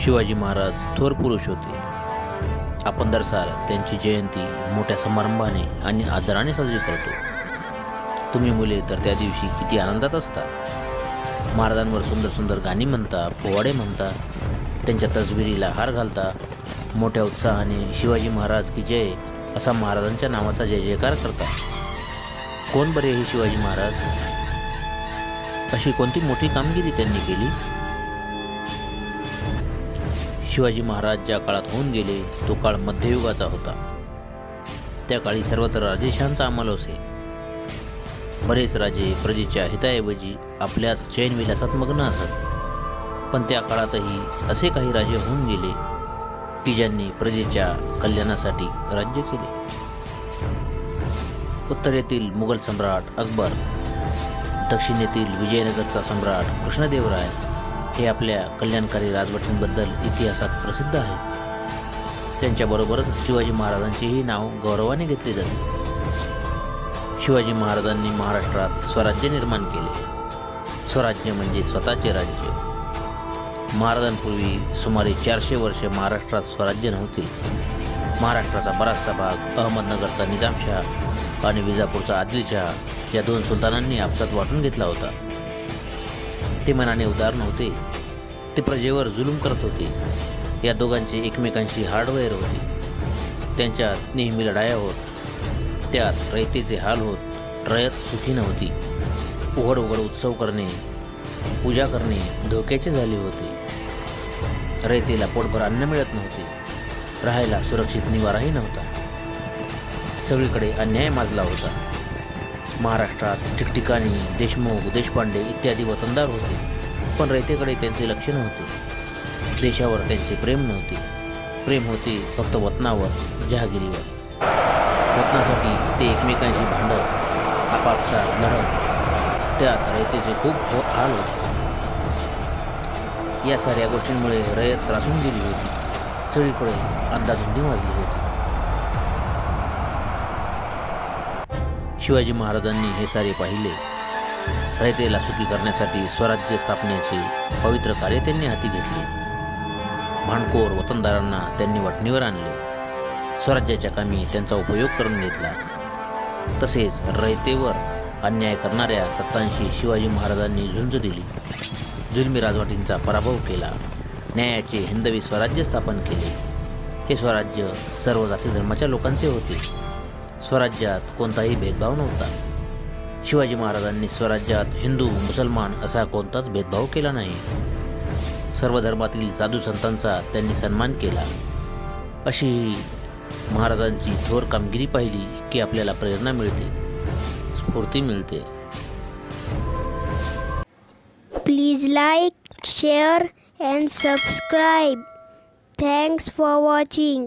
शिवाजी महाराज थोर पुरुष होते. आपण दर साल त्यांची जयंती मोठ्या समारंभाने आणि आदराने साजरी करतो. तुम्ही मुले तर त्या दिवशी किती आनंदात असता. महाराजांवर सुंदर सुंदर गाणी म्हणता पोवाडे म्हणता त्यांच्या तसबिरीला हार घालता. मोठ्या उत्साहाने शिवाजी महाराज की जय असा महाराजांच्या नावाचा जय जयकार करता कोण बरे हे शिवाजी महाराज? अशी कोणती मोठी कामगिरी त्यांनी केली? शिवाजी महाराज ज्या काळात होऊन गेले तो काळ मध्ययुगाचा होता. त्या काळी सर्वत्र राजेशांचा अंमल असे. बरेच राजे प्रजेच्या हिताऐवजी आपल्याच चैनविलासात मग्न असत. पण त्या काळातही असे काही राजे होऊन गेले की ज्यांनी प्रजेच्या कल्याणासाठी राज्य केले. उत्तरेतील मुघल सम्राट अकबर दक्षिणेतील विजयनगरचा सम्राट कृष्णदेवराय हे आपल्या कल्याणकारी राजवटींबद्दल इतिहासात प्रसिद्ध आहेत त्यांच्याबरोबरच शिवाजी महाराजांचेही नाव गौरवाने घेतले जाते. शिवाजी महाराजांनी महाराष्ट्रात स्वराज्य निर्माण केले. स्वराज्य म्हणजे स्वतःचे राज्य. महाराजांपूर्वी सुमारे चारशे वर्षे महाराष्ट्रात स्वराज्य नव्हते. महाराष्ट्राचा बराचसा भाग अहमदनगरचा निजामशाह आणि विजापूरचा आदिलशाह या दोन सुलतानांनी आपसात वाटून घेतला होता. ते मनाने उदार नव्हते. ते प्रजेवर जुलूम करत होते. या दोघांचे एकमेकांशी हार्डवेअर होते. त्यांच्यात नेहमी लढाया होत. त्यात रयतेचे हाल होत. रयत सुखी नव्हती. उघड उघड उत्सव करणे पूजा करणे धोक्याचे झाले होते. रयतेला पोटभर अन्न मिळत नव्हते. राहायला सुरक्षित निवाराही नव्हता. सगळीकडे अन्याय माजला होता. महाराष्ट्रात ठिकठिकाणी देशमुख देशपांडे इत्यादी वतनदार होते. पण रयतेकडे त्यांचे लक्ष नव्हते. देशावर त्यांचे प्रेम नव्हते. प्रेम होते फक्त वतनावर जहागिरीवर. वतनासाठी ते एकमेकांशी भांडत आपापसात लढत. त्यात रयतेचे खूप हो हाल होते. या साऱ्या गोष्टींमुळे रयत त्रासून गेली होती. सगळीकडे अंदाधुंदी माजली होती. शिवाजी महाराजांनी हे सारे पाहिले. रयतेला सुखी करण्यासाठी स्वराज्य स्थापनेचे पवित्र कार्य त्यांनी हाती घेतले. भांडखोर वतनदारांना त्यांनी वटणीवर आणले. स्वराज्याच्या कामी त्यांचा उपयोग करून घेतला. तसेच रयतेवर अन्याय करणाऱ्या सत्तांशी शिवाजी महाराजांनी झुंज दिली. जुलमी राजवटींचा पराभव केला. न्यायाचे हिंदवी स्वराज्य स्थापन केले. हे स्वराज्य सर्व जाती धर्माच्या लोकांचे होते. स्वराज्यात कोणताही भेदभाव नव्हता. शिवाजी महाराजांनी स्वराज्यात हिंदू मुसलमान असा कोणताच भेदभाव केला नाही. सर्व धर्मातील साधू संतांचा त्यांनी सन्मान केला. अशी महाराजांची थोर कामगिरी पाहिली की आपल्याला प्रेरणा मिळते स्फूर्ती मिळते. Please like share and subscribe. Thanks for watching.